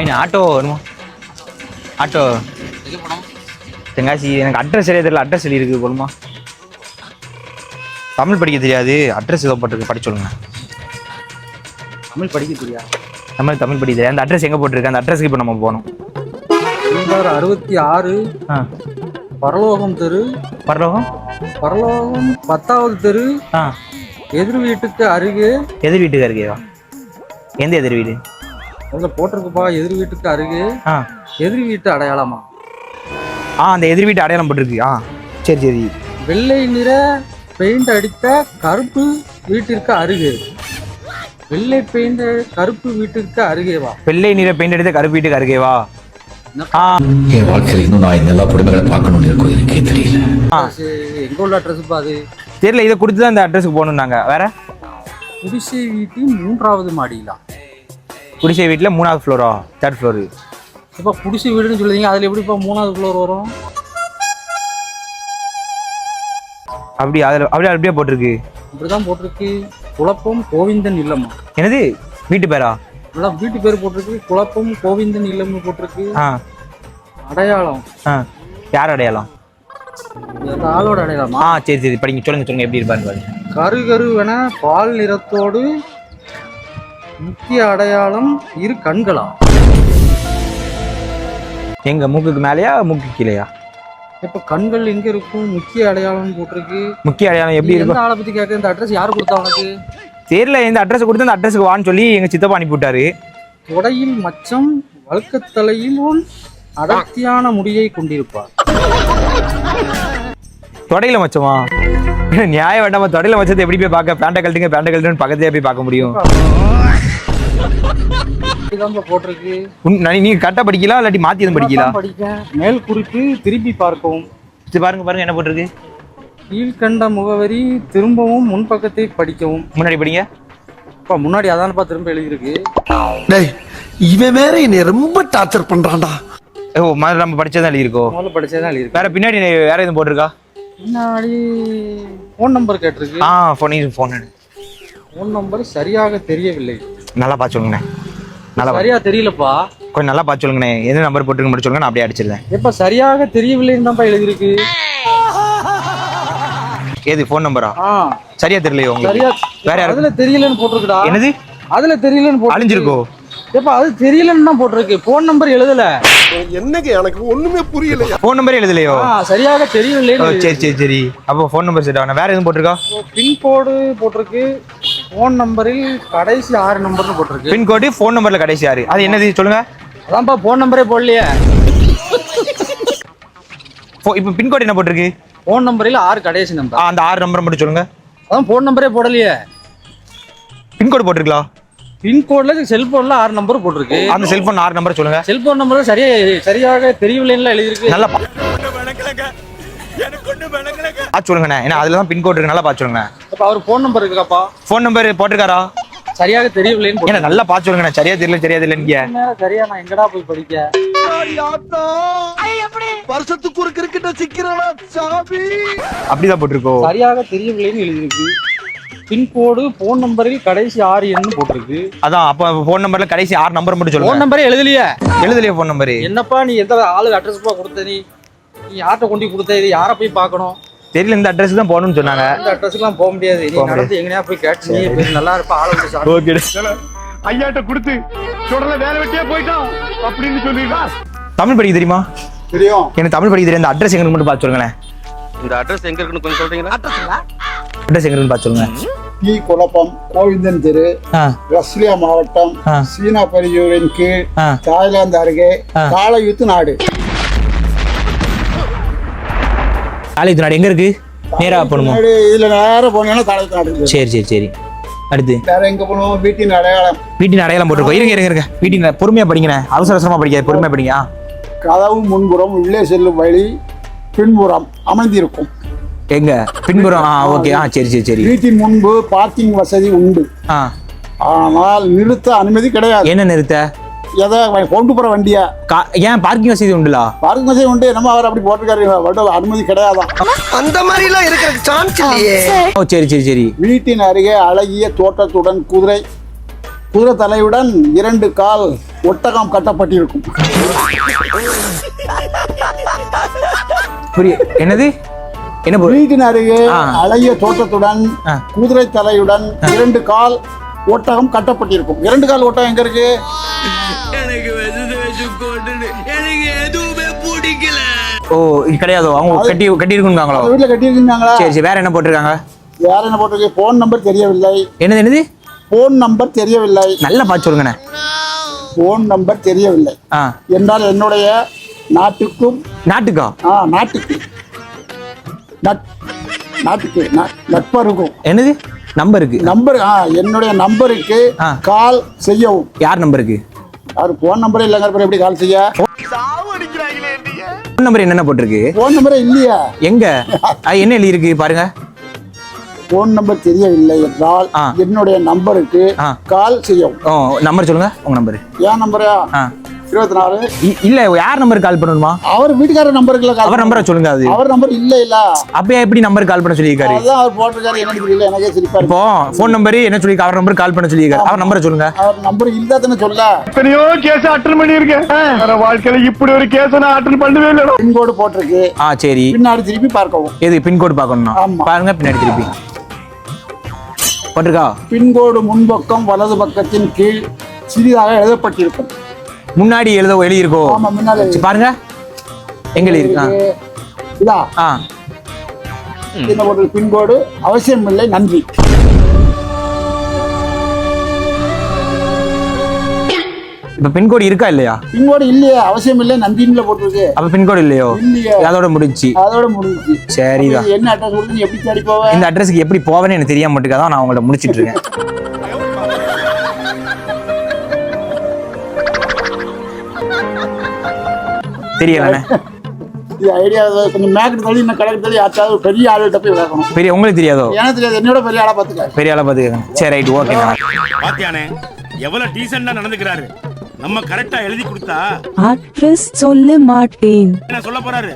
ஐயா ஆட்டோ வருமா ஆட்டோ. தெங்காசி எனக்கு அட்ரஸ் சரியா தெரியல. அட்ரஸ் சொல்லி இருக்கு போலுமா? தமிழ் படிக்க தெரியாது. அட்ரஸ் ஏதோ போட்டிருக்கு. படிச்சு சொல்லுங்க. தமிழ் படிக்க தெரியா? தமிழ் தமிழ் படிக்க தெரியாது. அந்த அட்ரஸ் எங்கே போட்டிருக்கு? அந்த அட்ரஸ்க்கு இப்போ நம்ம போகணும். அறுபத்தி ஆறு பரலோகம் தெரு. பரலோகம்? பரலோகம் பத்தாவது தெரு. எதிர் வீட்டுக்கு அருகே. எதிர் வீட்டுக்கு இருக்கேவா எந்த எதிர் வீடு? அதில் போட்டிருக்குப்பா எதிர் வீட்டுக்கு அருகே. ஆ. எதிர் வீட்டு அடையாளமா? ஆ அந்த எதிர் வீட்டு அடையாளம் போட்டிருக்கு. ஆ சரி சரி. வெள்ளை நிற பெயிண்ட் அடித்த கருப்பு வீட்டிற்கு அருகே. வெள்ளை பெயிண்ட் கருப்பு வீட்டிற்கு அருகேவா வெள்ளை நிற பெயிண்ட் அடித்த கருப்பு வீட்டுக்கு அருகேவா ஆ. என் வாழ்க்கையில் இன்னும் நான் இந்த எல்லா குடும்பங்களை பார்க்கணும்னு இருக்கும் எனக்கே தெரியல. எங்க உள்ள அட்ரஸ்ப்பா அது? தெரியல இதை கொடுத்து தான் இந்த அட்ரஸுக்கு போகணும் நாங்கள் வேற? குடிசை வீட்டின் மூன்றாவது மாடியிலா? குடிசை வீட்டில் மூணாவது ஃப்ளோரா தேர்ட் ஃப்ளோரு இப்போ குடிசை வீடுன்னு சொல்லுதீங்க அதில் எப்படிப்பா மூணாவது ஃப்ளோர் வரும்? அப்படி அதில் அப்படியே அப்படியே போட்டிருக்கு? இப்படிதான் போட்டிருக்கு. குழப்பம் கோவிந்தன் இல்லம்மா என்னது? வீட்டு பேரா? அதான் வீட்டு பேர் போட்டிருக்கு. குழப்பம் கோவிந்தன் இல்லம்னு போட்டிருக்கு. ஆ. அடையாளம். ஆ. யார் அடையாளம்? ஆளோட அடையாளமா? ஆ சரி சரி. படிங்க சொல்லுங்க சொல்லுங்க. எப்படி இருப்பாரு பாருங்க. கருகருவென பால் நிறத்தோடு முக்கிய அடையாளம் இரு கண்களா எங்க மூக்குக்கு மேலேயா மூக்கு கீழேயா? இப்ப கண்கள் எங்க இருக்கும்? முக்கிய அடையாளம் போட்டிருக்கு. முக்கிய அடையாளம் எப்படி இருக்கும்? ஆளை பத்தி கேட்க? இந்த அட்ரஸ் யாரு கொடுத்தா உனக்கு? தெரியல இந்த அட்ரஸ் கொடுத்து அந்த அட்ரஸுக்கு வான்னு சொல்லி எங்க சித்தப்பா அனுப்பி விட்டாரு. தொடையில் மச்சம் வழுக்கத்தலையில் அடர்த்தியான முடியை கொண்டிருப்பார். தொடையில மச்சமா? நியாயம் வேண்டாமா? தொடையில மச்சத்தை எப்படி போய் பார்க்க? பேண்ட கழட்டுங்க பேண்ட கழட்டுன்னு பக்கத்தையே போய் பார்க்க முடியும். போட்டிருக்கு. உன்- நீ- நீங்க கரெக்டா படிக்கலாம் இல்லாட்டி மாத்தி எதுவும் படிக்கலாம் படிக்க மேல் குறிப்பு திருப்பி பார்க்கவும். சரி பாருங்க பாருங்க என்ன போட்டிருக்கு? கீழ்கண்ட முகவரி திரும்பவும் முன்பக்கத்தை படிக்கவும். முன்னாடி படிங்க. அப்பா முன்னாடி அதானப்பா திரும்ப எழுதியிருக்கு. டேய் இவன் வேற என்னை ரொம்ப டார்ச்சர் பண்றான்டா. ஓ முதல்ல நம்ம படிச்சதான் எழுதியிருக்கோ? முதல்ல படிச்சே தான் எழுதியிருக்கு. வேற பின்னாடி வேற எதுவும் போட்டிருக்கா? பின்னாடி ஃபோன் நம்பர் கேட்டிருக்கு. ஆ ஃபோன் ஃபோன் ஃபோன் நம்பர் சரியாக தெரியவில்லை. நல்லா பார்த்து சொல்லுங்கண்ணே. நல்லா சரியா தெரியலப்பா. கொஞ்சம் நல்லா பார்த்து சொல்லுங்கண்ணே. எந்த நம்பர் போட்டுருக்கு மட்டும் சொல்லுங்க நான் அப்படியே அடிச்சிருந்தேன் எப்ப சரியாக தெரியவில்லைன்னு தான்ப்பா எழுதியிருக்கு. ஏது ஃபோன் நம்பரா சரியா தெரியலையோ உங்களுக்கு? சரியா வேற அதுல தெரியலன்னு போட்டிருக்குடா. என்னது? அதுல தெரியலன்னு போட்டு அழிஞ்சிருக்கோ? எப்ப அது தெரியலன்னு தான் போட்டிருக்கு. ஃபோன் நம்பர் எழுதல. என்னங்க எனக்கு ஒண்ணுமே புரியல ஃபோன் நம்பரே எழுதலையோ? சரியாக தெரியவில்லைன்னு சரி சரி சரி. அப்போ ஃபோன் நம்பர் செட் ஆகணும் வேற எதுவும் போட்டிருக்கா? பின்கோடு போட்டிருக்கு. ஃபோன் நம்பரில் கடைசி ஆறு நம்பர்னு போட்டிருக்கு. பின்கோடு ஃபோன் நம்பர்ல கடைசி யாரு அது என்னது? சொல்லுங்க. அதான்ப்பா ஃபோன் நம்பரே போடலையே. ஃபோ- இப்போ பின்கோடு என்ன போட்டிருக்கு? ஃபோன் நம்பரில் ஆறு கடைசி நம்பர் அந்த ஆறு நம்பர் மட்டும் சொல்லுங்க. அதான் ஃபோன் நம்பரே போடலையே. பின்கோடு போட்டிருக்கலாம் பின்கோட்ல செல்போன்ல ஆறு நம்பர் போட்டிருக்கு. அந்த செல்போன் ஆறு நம்பர் சொல்லுங்க. செல்போன் நம்பர் சரியா சரியாக தெரியவில்லைன்னு எழுதியிருக்கு. நல்லா பா- பார்த்து சொல்லுங்கண்ணே. ஏன்னா அதுல தான் பின்கோடு இருக்கு நல்லா பார்த்து சொல்லுங்க அப்ப அவர் ஃபோன் நம்பர் இருக்காப்பா ஃபோன் நம்பர் போட்டிருக்காரா? சரியாக தெரியவில்லைன்னு ஏன்னா நல்லா பார்த்து சொல்லுங்கண்ணே. சரியா தெரியல சரியா தெரியல. சரியா? நான் எங்கடா போய் படிக்க? வருஷத்துக்கு ஒரு கிரிக்கெட்ட சிக்கிறானா சாமி அப்படிதான் போட்டிருக்கோ. சரியாக தெரியவில்லைன்னு எழுதியிருக்கு. பின்கோடு ஃபோன் நம்பரில் கடைசி ஆறு எண்ணு போட்டிருக்கு. அதான் அப்ப ஃபோன் நம்பர்ல கடைசி ஆறு நம்பர் மட்டும் ஃபோன் சொல்லுங்க நம்பரே எழுதலையே. எழுதலையே ஃபோன் நம்பரு என்னப்பா நீ எந்த ஆளு அட்ரஸ் கொடுத்த நீ? நீ யார்கிட்ட கொண்டு கொடுத்த இது? யாரை போய் பார்க்கணும்? தெரியல இந்த அட்ரஸ் தான் போகணும்னு சொன்னாங்க. இந்த அட்ரஸ்க்குலாம் போக முடியாது. நீ. நடந்து எங்கனையா போய் கேட்டு நீ போய் நல்லா இருப்பா ஆளை வந்து சாப்பிடு. ஓகே ஐயாட்ட கொடுத்து சுடல வேலை வெட்டியே போயிட்டான் அப்படின்னு சொல்லிடுறா தமிழ் படிக்க தெரியுமா? தெரியும். எனக்கு தமிழ் படிக்க தெரியும் அந்த அட்ரஸ் எங்க மட்டும் பார்த்து சொல்லுங்களேன். இந்த அட்ரஸ் எங்க இருக்குன்னு கொஞ்சம் சொல்றீங்களா? அட்ரஸ் எங்க இருக்குன்னு பார்த்து சொல்லுங்க. டி குழப்பம் கோவிந்தன் தெரு ரஸ்லியா மாவட்டம். சீனா பரியூரின் கீழ். தாய்லாந்து அருகே. காலயுத்து நாடு. ஆலயத்து நாடு எங்க இருக்கு? நேரா போகணுமா? இதுல நேரம் போனீங்கன்னா காலயுத்து நாடு. சரி சரி சரி. அடுத்து. வேற எங்க போகணும்? வீட்டின் அடையாளம். வீட்டின் அடையாளம் போட்டிருக்கோம். இருங்க இருங்க இருங்க. வீட்டின் பொறுமையா படிங்கண்ணே. அவசர அவசரமா படிக்காது. பொறுமையா படிங்க. கதவு முன்புறம் உள்ளே செல்லும் வழி பின்புறம் அமைந்திருக்கும். எங்க? பின்புறம். ஆ ஓகே. ஆ சரி சரி சரி. வீட்டின் முன்பு பார்க்கிங் வசதி உண்டு. ஆ. ஆனால் நிறுத்த அனுமதி கிடையாது. என்ன நிறுத்த? எதை கொண்டு போற வண்டியா? கா ஏன் பார்க்கிங் வசதி உண்டுலா? பார்க்கிங் வசதி உண்டு. நம்ம அவர் அப்படி போட்டிருக்காரு. அனுமதி கிடையாதான் அந்த மாதிரி எல்லாம் இருக்கிறதுக்கு சான்ஸ் இல்லையே. ஓ சரி சரி சரி. வீட்டின் அருகே அழகிய தோட்டத்துடன் குதிரை. குதிரை தலையுடன் இரண்டு கால் ஒட்டகம் கட்டப்பட்டிருக்கும். புரிய என்னது? என்ன வீட்டின் அருகே. அழகிய தோட்டத்துடன். குதிரை தலையுடன் இரண்டு கால் ஒட்டகம் கட்டப்பட்டிருக்கும். இரண்டு கால் ஒட்டகம் எங்க இருக்கு? ஓ இது கிடையாதோ. அவங்க கட்டி கட்டி இருக்குங்காங்களோ அந்த வீட்டுல கட்டியிருக்கீங்களா சரி சரி வேற என்ன போட்டிருக்காங்க? வேற என்ன போட்டிருக்கு? போன் நம்பர் தெரியவில்லை. என்னது என்னது? போன் நம்பர் தெரியவில்லை. நல்லா பார்த்து சொல்லுங்கண்ணே. போன் நம்பர் தெரியவில்லை. ஆ. என்றால் என்னுடைய நாட்டுக்கும் நாட்டுக்கா? ஆ நாட்டுக்கு. நட் நாட்டுக்கு. நட்பருக்கும். என்னது? நம்பருக்கு. நம்பர் ஆ என்னுடைய நம்பருக்கு. கால் செய்யவும். யார் நம்பருக்கு? அவர் போன் நம்பரே இல்லைங்க அப்புறம் எப்படி கால் செய்ய? ஃபோன் நம்பர் என்னென்ன போட்டிருக்கு? போன் நம்பரே இல்லையா. எங்க? என்ன எழுதி இருக்கு பாருங்க. போன் நம்பர் தெரியவில்லை என்றால். என்னுடைய நம்பருக்கு. கால் செய்யவும். நம்பர் சொல்லுங்க உங்க நம்பர் ஏன் நம்பரா இருபத்தி நாலு. இல்ல யார் நம்பருக்கு கால் பண்ணணுமா? அவர் வீட்டுக்காரர் நம்பருக்குல கால் அவர் நம்பரை சொல்லுங்க அது. அவர் நம்பர் இல்ல இல்ல. அப்ப எப்படி நம்பர் கால் பண்ண சொல்லியிருக்காரு? அதான் அவர் போட்டிருக்காரு என்னன்னு தெரியல எனக்கே சிரிப்பா இப்போ ஃபோன் நம்பர் என்ன சொல்லி அவர் நம்பர் கால் பண்ண சொல்லியிருக்காரு. அவர் நம்பரை சொல்லுங்க. அவர் நம்பர் இல்ல தானே சொல்ல. எத்தனையோ கேஸ் அட்டன் பண்ணியிருக்கேன். வேற வாழ்க்கையில இப்படி ஒரு கேஸ் நான் அட்டன் பண்ணவே இல்லை பின்கோடு போட்டிருக்கு. ஆ சரி. பின்னாடி திருப்பி பார்க்கவும். எது பின்கோடு பார்க்கணும் ஆமா. பாருங்க பின்னாடி திருப்பி. போட்டிருக்கா? பின்கோடு முன்பக்கம் வலது பக்கத்தின் கீழ் சிறிதாக எழுதப்பட்டிருக்கும். முன்னாடி எழுத எழுதியிருக்கோ? பாருங்க. எங்க எழுதியிருக்கா? இதா ஆ. என்ன போட்டு பின்கோடு. அவசியம் இல்லை நன்றி. இப்ப பின்கோடு இருக்கா இல்லையா? பின்கோடு இல்லையே அவசியம் இல்லை நன்றின்னு போட்டிருக்கு. அப்ப பின்கோடு இல்லையோ? இல்லையே. அதோட முடிஞ்சுச்சு. அதோட முடிஞ்சுச்சு. சரிதான். என்ன அட்ரஸ் கொடுத்து எப்படி தேடி போவ? இந்த அட்ரஸ்க்கு எப்படி போவேன்னு எனக்கு தெரியாம மட்டும் தான் நான் உங்கள்ட்ட முடிச்சிட்டு இருக்கேன். தெரியலண்ணே. இது ஐடியா கொஞ்சம் மேக்கெட் தள்ளி இன்னும் கடைக்கு தள்ளி யாச்சாவது பெரிய ஆளுகிட்ட போய் கேட்கணும் பெரிய உங்களுக்கு தெரியாதோ? எனக்கு தெரியாது. என்னோட பெரிய ஆளா பார்த்துக்க பெரிய ஆளை பார்த்துக்கங்க சரி ரைட் ஓகேண்ணா பாத்தியானே எவ்வளவு டீசெண்டா நடந்துக்கிறாரு. நம்ம கரெக்டா எழுதி கொடுத்தா அட்ரஸ் சொல்ல மாட்டேன். என்ன சொல்ல போறாரு?